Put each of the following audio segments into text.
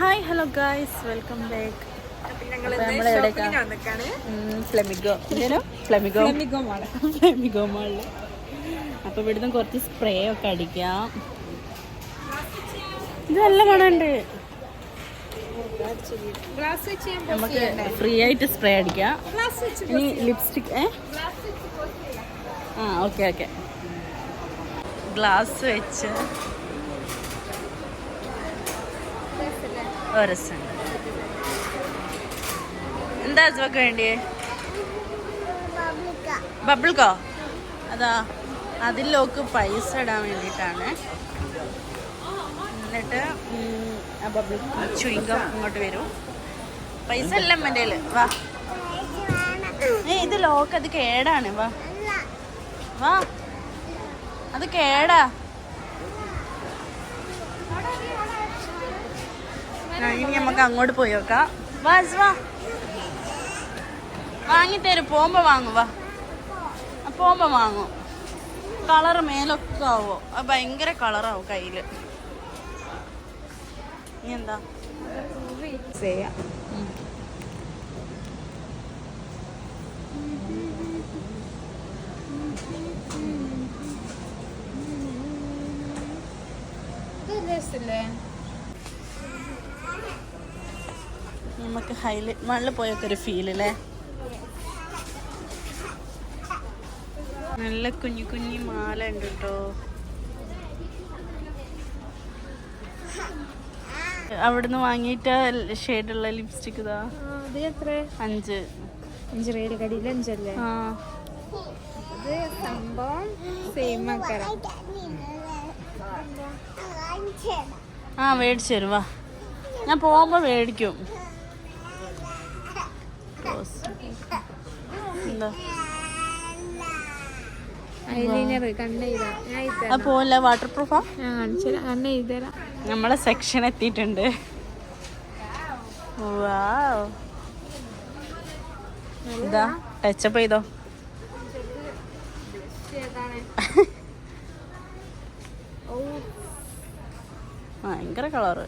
Hi hello guys welcome back flamingo flamingo flamingo ഇവിടുന്ന് കുറച്ച് spray ഒക്കെ അടിക്കാം. ഇത് നല്ല മണമുണ്ട് ഗ്ലാസ് വെച്ച് ഞാൻ നമുക്ക് ഫ്രീ ആയിട്ട് സ്പ്രേ അടിക്കാം. ഇനി ലിപ്സ്റ്റിക് ഏ? ആ ഓക്കെ ഓക്കെ ഗ്ലാസ് വെച്ച്. ഒരസുണ്ട് എന്താ അസുവൊക്കെ വേണ്ടിയേ? ബബിൾക്കോ? അതാ അതിലോക്ക് പൈസ ഇടാൻ വേണ്ടിയിട്ടാണ്. എന്നിട്ട് ബബിൾ ചുയിങ്കം ഇങ്ങോട്ട് വരും. പൈസ അല്ല എന്റെ വാ. ഇത് ലോക്ക് അത് കേടാണ്. വാ. വാ. അത് കേടാ. ഇനി നമുക്ക് അങ്ങോട്ട് പോയി നോക്കാം. വാ വാ. വാങ്ങിത്തരും പോകുമ്പോ വാങ്ങും വാ. ആ, പോകുമ്പോ വാങ്ങും. കളർ മേലൊക്കെ ആവോ? അത് ഭയങ്കര കളറാവും കയ്യിൽ. ഇനി എന്താ? ചെയ്യാം. രസല്ലേ? നമുക്ക് ഹൈലി മണ്ണിൽ പോയൊക്കെ ഒരു ഫീൽ അല്ലേ നല്ല കുഞ്ഞു കുഞ്ഞു മാല ഉണ്ട് കേട്ടോ അവിടുന്ന് വാങ്ങിയിട്ട് ഷെയ്ഡുള്ള ലിപ്സ്റ്റിക് ഇതാ? അഞ്ച്. അഞ്ച് റേൽ കടിയിൽ അഞ്ചല്ലേ? ഇത് സംഭവം സെയിം ആക്കാരം. ആ മേടിച്ചു തരും വാ. ഞാൻ പോകുമ്പോൾ മേടിക്കും. എന്താ? വാട്ടർ പ്രൂഫാ നമ്മളെ സെക്ഷൻ എത്തിയിട്ടുണ്ട്. ഇതാ ടച്ചപ്പ് ചെയ്തോ? ഭയങ്കര കളറ്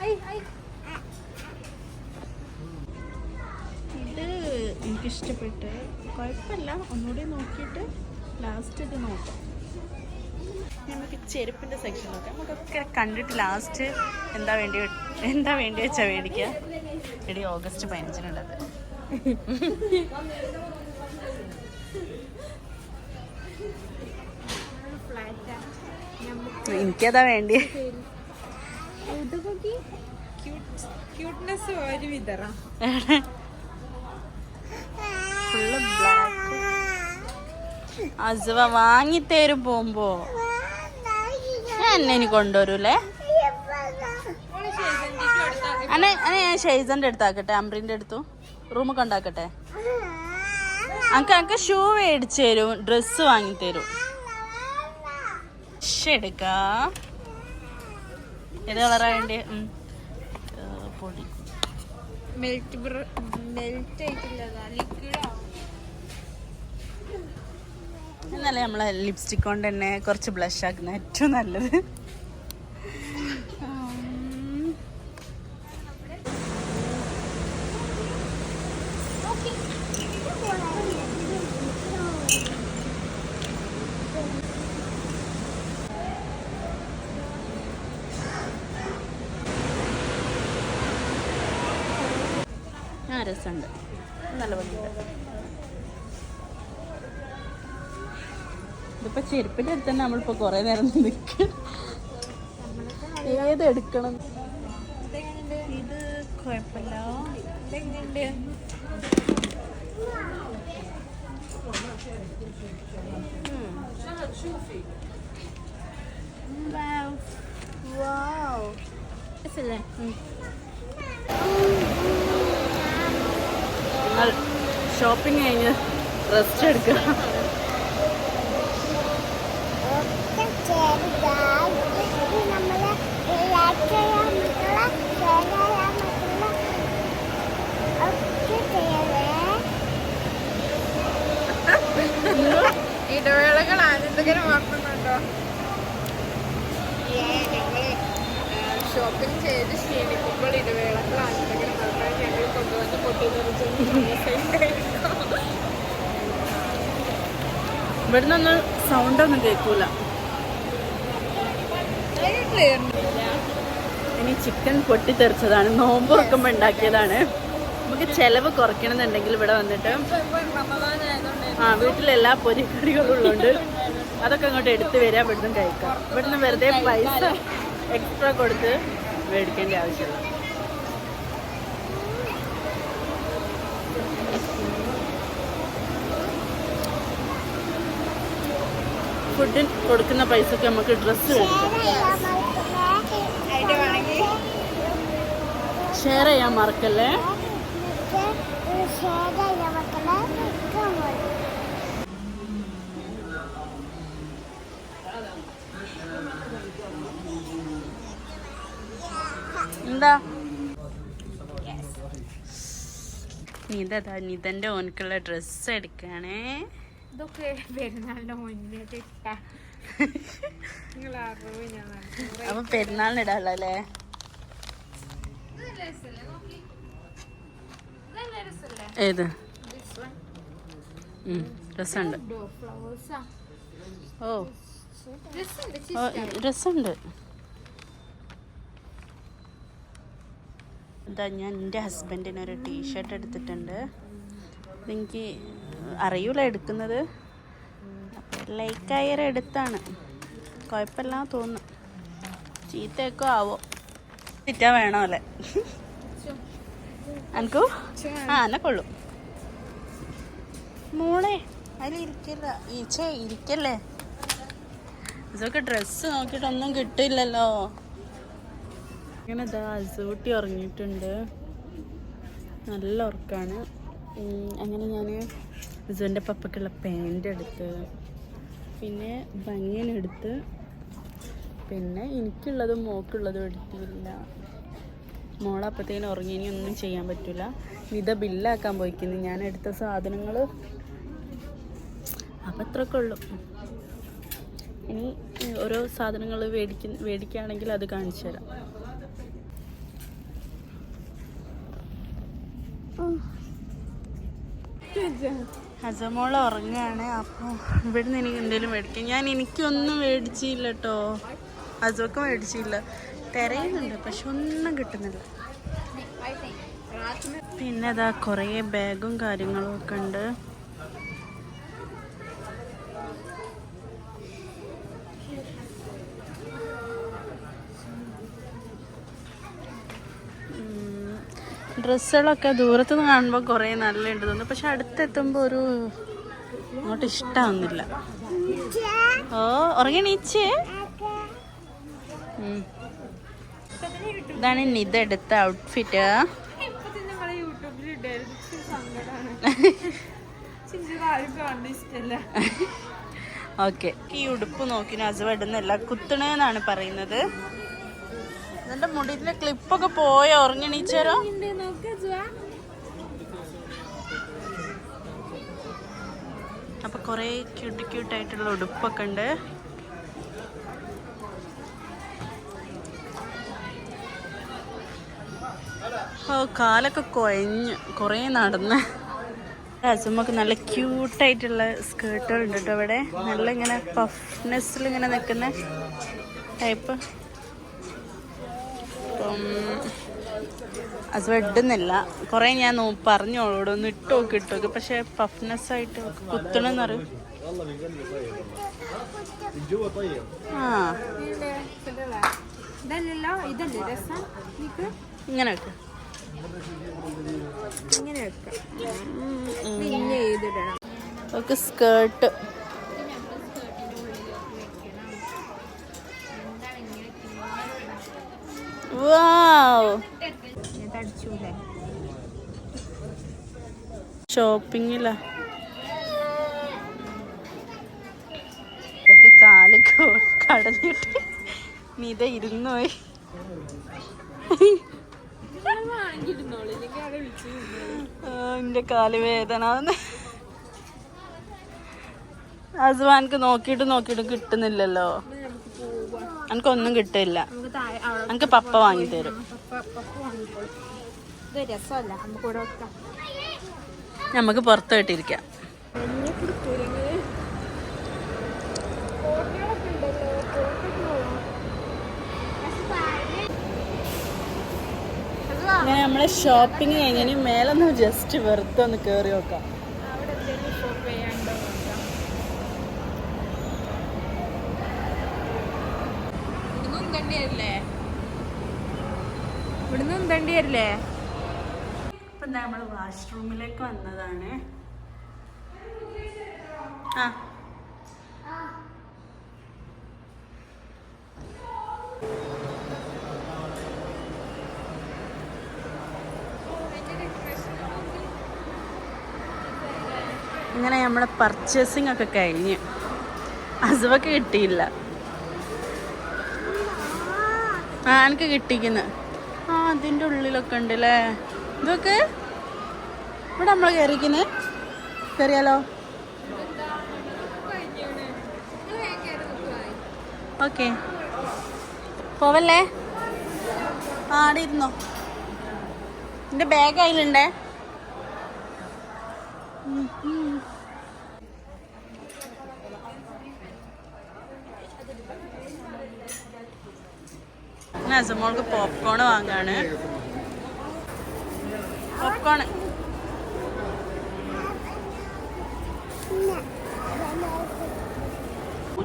ഇത് എനിക്കിഷ്ടപ്പെട്ട്. കുഴപ്പമില്ല. ഒന്നുകൂടി നോക്കിയിട്ട് ലാസ്റ്റ് ഇത് നോക്കാം. നമുക്ക് ചെരുപ്പിന്റെ സെക്ഷൻ നോക്കാം. നമുക്കൊക്കെ കണ്ടിട്ട് ലാസ്റ്റ് എന്താ വേണ്ടി എന്താ വേണ്ടി വെച്ചാൽ മേടിക്കുക എടി ഓഗസ്റ്റ് പതിനഞ്ചിനുള്ളത്. എനിക്കതാ വേണ്ടി. ക്യൂട്ട്നെസ് ഒരു വിതറാം. ഫുള്ള് ബ്ലാക്ക് അസുവ വാങ്ങിത്തേരും പോകുമ്പോ. എന്നെ ഇനി കൊണ്ടുവരൂലേ? അന്നെ അന്നെ ഞാൻ ഷെയ്സന്റെ അടുത്താക്കട്ടെ അമ്രിന്റെ അടുത്തു. റൂമ് കൊണ്ടാക്കട്ടെ അനക്ക് അനക്ക് ഷൂ മേടിച്ചു തരും ഡ്രസ്സ് വാങ്ങി തരും എടുക്ക. ഏത് കളറാ വേണ്ടി പൊടി. മെൽറ്റ് മെൽറ്റ് ആയിട്ടില്ലതാ നമ്മൾ നമ്മളെ ലിപ്സ്റ്റിക് കൊണ്ട് തന്നെ കുറച്ച് ബ്ലഷ് ആക്കുന്ന ഏറ്റവും നല്ലത്. ആ രസമുണ്ട് നല്ല ഭംഗിയുണ്ട് ഇതിപ്പോ ചെരുപ്പിന്റെ അടുത്ത് തന്നെ നമ്മളിപ്പോ കുറേ നേരം നിൽക്കണം ഏത് എടുക്കണം ഇത് കുഴപ്പമില്ല ഇതെങ്ങനെയുണ്ട് രസല്ലേ നിങ്ങൾ ഷോപ്പിംഗ് കഴിഞ്ഞ് റെസ്റ്റ് എടുക്കുക ഇടവേളകൾ ആനന്ദകരമാക്കുന്നുണ്ടോ ഞങ്ങൾ ഷോപ്പിംഗ് ചെയ്ത് ക്ഷീണിക്കുമ്പോൾ ഇടവേളകൾ ആനന്ദകരമാക്കാൻ ഞങ്ങൾ കൊണ്ടുവന്ന് പൊട്ടിത്തെറിച്ച് ഇവിടുന്ന് ഒന്ന് സൗണ്ട് ഒന്നും കേൾക്കൂല. ഇനി ചിക്കൻ പൊട്ടിത്തെറിച്ചതാണ്. നോമ്പ് വെക്കുമ്പോൾ ഉണ്ടാക്കിയതാണ്. നമുക്ക് ചിലവ് കുറയ്ക്കണമെന്നുണ്ടെങ്കിൽ ഇവിടെ വന്നിട്ട് ആ വീട്ടിലെല്ലാ പൊരിക്കറികളും ഉള്ളതുകൊണ്ട് അതൊക്കെ അങ്ങോട്ട് എടുത്തു വരാം ഇവിടുന്ന് കഴിക്കാം. ഇവിടുന്ന് വെറുതെ പൈസ എക്സ്ട്രാ കൊടുത്ത് മേടിക്കേണ്ട ആവശ്യമില്ല. ഫുഡിന് കൊടുക്കുന്ന പൈസക്ക് നമുക്ക് ഡ്രസ്സ് ഷെയർ ചെയ്യാൻ മറക്കല്ലേ? എന്താ? നിതതാ നിതന്റെ ഓനക്കുള്ള ഡ്രസ്സ് എടുക്കാണേ. ഇതൊക്കെ പെരുന്നാളിന്റെ മുന്നേ ഇട്ടാ. അപ്പൊ പെരുന്നാളിന് രസല്ലേ ഏത്? രസമുണ്ട്. ആ. ഓ. രസമുണ്ട് ഇതാ ഞാൻ എന്റെ ഹസ്ബൻഡിന് ഒരു ടീഷർട്ട് എടുത്തിട്ടുണ്ട്. എനിക്ക് അറിയൂല എടുക്കുന്നത്. ലൈക്കായ എടുത്താണ്. കുഴപ്പമില്ല തോന്നുന്നു. ചീത്തയൊക്കെ ആവോ? ചീറ്റ വേണോ അല്ലേ? അനക്കു? ആ എന്നെ കൊള്ളും. മോളെ അതിലിരിക്കില്ല ഈച്ചേ ഇരിക്കല്ലേ? ഇതൊക്കെ ഡ്രസ്സ് നോക്കിയിട്ടൊന്നും കിട്ടില്ലല്ലോ ഇങ്ങനെ ഇതാ അസൂട്ടി ഉറങ്ങിയിട്ടുണ്ട്. നല്ല ഉറക്കാണ്. അങ്ങനെ ഞാൻ ഇസുവിന്റെ പപ്പക്കുള്ള പാന്റ് എടുത്ത് പിന്നെ ബനിയൻ എടുത്ത് പിന്നെ എനിക്കുള്ളതും മോക്കുള്ളതും എടുത്തില്ല. മോളപ്പത്തേനും ഉറങ്ങി ഇനി ഒന്നും ചെയ്യാൻ പറ്റില്ല നിത ബില്ലാക്കാൻ പോയിക്കുന്നു. ഞാൻ എടുത്ത സാധനങ്ങൾ അപ്പം അത്രക്കുള്ളൂ ഇനി ഓരോ സാധനങ്ങൾ മേടിക്ക മേടിക്കുകയാണെങ്കിൽ അത് കാണിച്ചു തരാം. ഹസമോൾ ഉറങ്ങുകയാണ് അപ്പോൾ ഇവിടുന്ന് എനിക്ക് എന്തെങ്കിലും മേടിക്കാം. ഞാൻ എനിക്കൊന്നും മേടിച്ചില്ല കേട്ടോ ഹസമൊക്കെ മേടിച്ചില്ല. തിരയുന്നുണ്ട് പക്ഷെ ഒന്നും കിട്ടുന്നില്ല. പിന്നെ അതാ കുറേ ബാഗും കാര്യങ്ങളും ഒക്കെ ഉണ്ട്. ഡ്രസ്സുകളൊക്കെ ദൂരത്ത് നിന്ന് കാണുമ്പോൾ കുറേ നല്ലുണ്ട് തോന്നുന്നു. പക്ഷെ അടുത്തെത്തുമ്പോൾ ഒരു അങ്ങോട്ട് ഇഷ്ടമാവുന്നില്ല ഓ ഉറങ്ങണീച്ച് ഇതാണ് നിത എടുത്ത ഔട്ട്ഫിറ്റ് ഓക്കെ ഈ ഉടുപ്പ് നോക്കി നസുവ ഇടുന്നില്ല കുത്തണേന്നാണ് പറയുന്നത്. എന്നിട്ട് മുടിയിലെ ക്ലിപ്പൊക്കെ പോയോ? ഉറങ്ങണീച്ചേരോ നോക്ക് ജുവാ അപ്പൊ കുറേ ക്യൂട്ട് ക്യൂട്ടായിട്ടുള്ള ഉടുപ്പൊക്കെ ഉണ്ട്. ഓ കാലൊക്കെ കുഴഞ്ഞ് കുറേ നടന്ന്. അസുമൊക്കെ നല്ല ക്യൂട്ടായിട്ടുള്ള സ്കേർട്ടുകൾ ഉണ്ട് കേട്ടോ ഇവിടെ നല്ല ഇങ്ങനെ പഫ്നെസ്സിൽ ഇങ്ങനെ നിൽക്കുന്ന ടൈപ്പ് അപ്പം അത് ഇടുന്നില്ല കുറേ ഞാൻ നോ ഒന്ന് ഇട്ട് നോക്കി ഇട്ട് നോക്കി. പക്ഷെ പഫ്നെസ് ആയിട്ട് കുത്തണെന്ന് അറിയും ആ. ഇങ്ങനെ വെക്ക്. ഇങ്ങനെ വെക്കാം. പിന്നെ ചെയ്തിടണം. ഒക്കെ സ്കേർട്ട് വാവ് ഞാൻ തടിച്ചൂലേ ഷോപ്പിങ്ങില്ല ഇതൊക്കെ കാലൊക്കെ കടഞ്ഞിട്ട് നീത ഇരുന്നു പോയി വാങ്ങിയിരുന്നോളൂ ഇല്ലെങ്കിൽ അവിടെ വിളിച്ചു ആ, എന്റെ കാൽ വേദന അസുവാൻക്ക് നോക്കിട്ട് നോക്കിട്ട് കിട്ടുന്നില്ലല്ലോ. എനിക്കൊന്നും കിട്ടില്ല. എനിക്ക് പപ്പ വാങ്ങി തരും രസമല്ല. നമുക്ക് വെക്കാം. നമുക്ക് പുറത്തു അങ്ങനെ നമ്മളെ ഷോപ്പിംഗ് കഴിഞ്ഞ് മേലൊന്ന് ജസ്റ്റ് വെറുതെ ഒന്ന് കയറി നോക്കാം. ഇവിടുന്ന് തണ്ടി വരില്ലേ ഇപ്പൊ നമ്മൾ വാഷ്റൂമിലേക്ക് വന്നതാണ്? ആ. ഇങ്ങനെ നമ്മുടെ പർച്ചേസിംഗ് ഒക്കെ കഴിഞ്ഞ്. അസുവൊക്കെ കിട്ടിയില്ല. ആ എനിക്ക് കിട്ടിക്കുന്നു. ആ അതിന്റെ ഉള്ളിലൊക്കെ ഉണ്ട് അല്ലേ ഇതൊക്കെ? ഇവിടെ നമ്മൾ കയറിക്കുന്നത് കയറിയാലോ ഓക്കെ. പോവല്ലേ? ആ അവിടെ ഇരുന്നോ. എന്റെ ബാഗ് അതിലുണ്ടേ അസമോൾക്ക് പോപ്കോൺ വാങ്ങാണ്. പോപ്കോൺ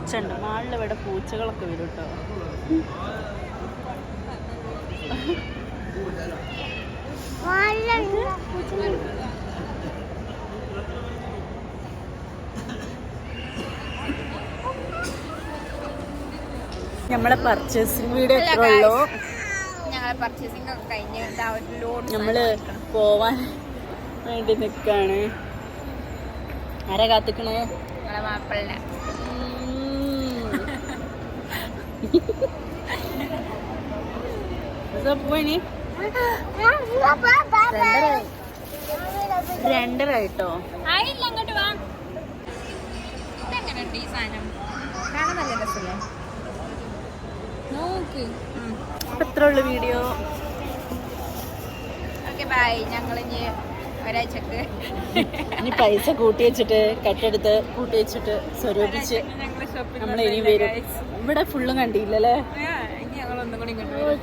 പൂച്ചണ്ട് മാളിൽ ഇവിടെ പൂച്ചകളൊക്കെ വരും കേട്ടോ നമ്മളെ പർച്ചേസിംഗ് വീഡിയോ എത്ര ഉള്ളൂ? ഒക്കെ ലോഡ് നമ്മൾ പോവാൻ വേണ്ടി നിക്കാണ്. ആരാ കാത്തിക്കണേ? മാപ്പിളിനെ. വാ. ഇതെങ്ങനെയുണ്ട് ഈ സാധനം? കാണാൻ നല്ല രസമല്ലേ നോക്ക്. അപ്പൊ എത്ര ഉള്ളു വീഡിയോ. ഓക്കെ ബൈ ഞങ്ങൾ ഇനി ഒരാഴ്ചക്ക്. ഇനി പൈസ കൂട്ടി വെച്ചിട്ട് കട്ടെടുത്ത് കൂട്ടി വെച്ചിട്ട് സ്വരൂപിച്ച് നമ്മൾ ഇനി വരും. ഇവിടെ ഫുള്ളും കണ്ടില്ലല്ലേ?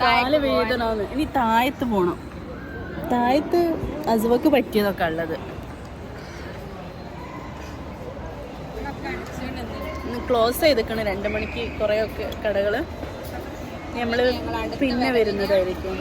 കാൽ വേദനാന്ന് ഇനി താഴത്ത് പോണം. താഴത്ത് അസുവക്ക് പറ്റിയതൊക്കെ ഉള്ളത്. ക്ലോസ് ചെയ്തിക്കണ്. രണ്ട് മണിക്ക് കുറേയൊക്കെ കടകൾ. നമ്മൾ പിന്നെ വരുന്നതായിരിക്കും.